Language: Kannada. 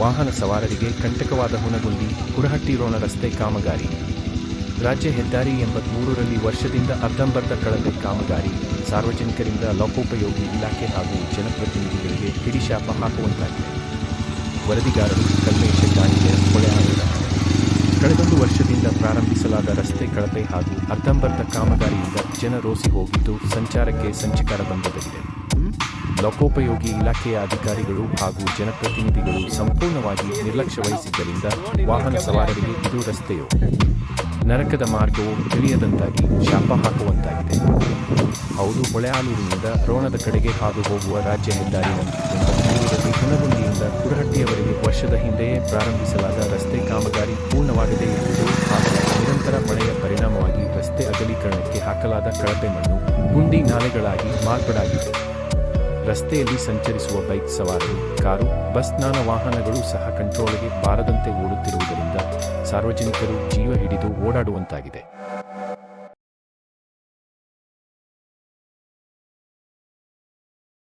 ವಾಹನ ಸವಾರರಿಗೆ ಕಂಟಕವಾದ ಹುನಗುಂದಿ, ಕುರಹಟ್ಟಿ ರೋಣ ರಸ್ತೆ ಕಾಮಗಾರಿ. ರಾಜ್ಯ ಹೆದ್ದಾರಿ ಎಂಬತ್ಮೂರರಲ್ಲಿ ವರ್ಷದಿಂದ ಅರ್ಧಂಬರ್ಧ ಕಳಪೆ ಕಾಮಗಾರಿ. ಸಾರ್ವಜನಿಕರಿಂದ ಲೋಕೋಪಯೋಗಿ ಇಲಾಖೆ ಹಾಗೂ ಜನಪ್ರತಿನಿಧಿಗಳಿಗೆ ಹಿಡಿಶಾಪ ಹಾಕುವಂತಾಗಿದೆ. ವರದಿಗಾರರು ಕಲ್ಮೇಶ ಕೊಳೆ ಹೊಳೆಹಾರದ ಕಳೆದೊಂದು ವರ್ಷದಿಂದ ಪ್ರಾರಂಭಿಸಲಾದ ರಸ್ತೆ ಕಳಪೆ ಹಾಗೂ ಅರ್ಧಂಬರ್ಧ ಕಾಮಗಾರಿಯಿಂದ ಜನ ರೋಸಿ ಹೋಗಿದ್ದು ಸಂಚಾರಕ್ಕೆ ಸಂಚಿಕಾರ ಬಂದೊದಗಿದೆ. ಲೋಕೋಪಯೋಗಿ ಇಲಾಖೆಯ ಅಧಿಕಾರಿಗಳು ಹಾಗೂ ಜನಪ್ರತಿನಿಧಿಗಳು ಸಂಪೂರ್ಣವಾಗಿ ನಿರ್ಲಕ್ಷ್ಯ ವಹಿಸಿದ್ದರಿಂದ ವಾಹನ ಸವಾರರಿಗೆ ಇದು ರಸ್ತೆಯು ನರಕದ ಮಾರ್ಗವು ತಿಳಿಯದಂತಾಗಿ ಶಾಪ ಹಾಕುವಂತಾಗಿದೆ. ಹೌದು ಹೊಳೆಯಾಲೂರಿನಿಂದ ರೋಣದ ಕಡೆಗೆ ಹಾದು ಹೋಗುವ ರಾಜ್ಯ ಹೆದ್ದಾರಿ ಹುನಗುಂದಿಯಿಂದ ಕುರಹಟ್ಟಿಯವರೆಗೆ ವರ್ಷದ ಹಿಂದೆಯೇ ಪ್ರಾರಂಭಿಸಲಾದ ರಸ್ತೆ ಕಾಮಗಾರಿ ಪೂರ್ಣವಾಗದೆ ಇರುವುದು ಹಾಗೂ ನಿರಂತರ ಮಳೆಯ ಪರಿಣಾಮವಾಗಿ ರಸ್ತೆ ಅಗಲೀಕರಣಕ್ಕೆ ಹಾಕಲಾದ ಕಳಪೆ ಮಣ್ಣು ಗುಂಡಿ ನಾಲೆಗಳಾಗಿ ಮಾರ್ಪಾಡಾಗಿದೆ. ರಸ್ತೆಯಲ್ಲಿ ಸಂಚರಿಸುವ ಬೈಕ್ ಸವಾರರು ಕಾರು, ಬಸ್, ನಾನ ವಾಹನಗಳು ಸಹ ಕಂಟ್ರೋಲ್ಗೆ ಬಾರದಂತೆ ಓಡುತ್ತಿರುವುದರಿಂದ ಸಾರ್ವಜನಿಕರು ಜೀವ ಹಿಡಿದು ಓಡಾಡುವಂತಾಗಿದೆ.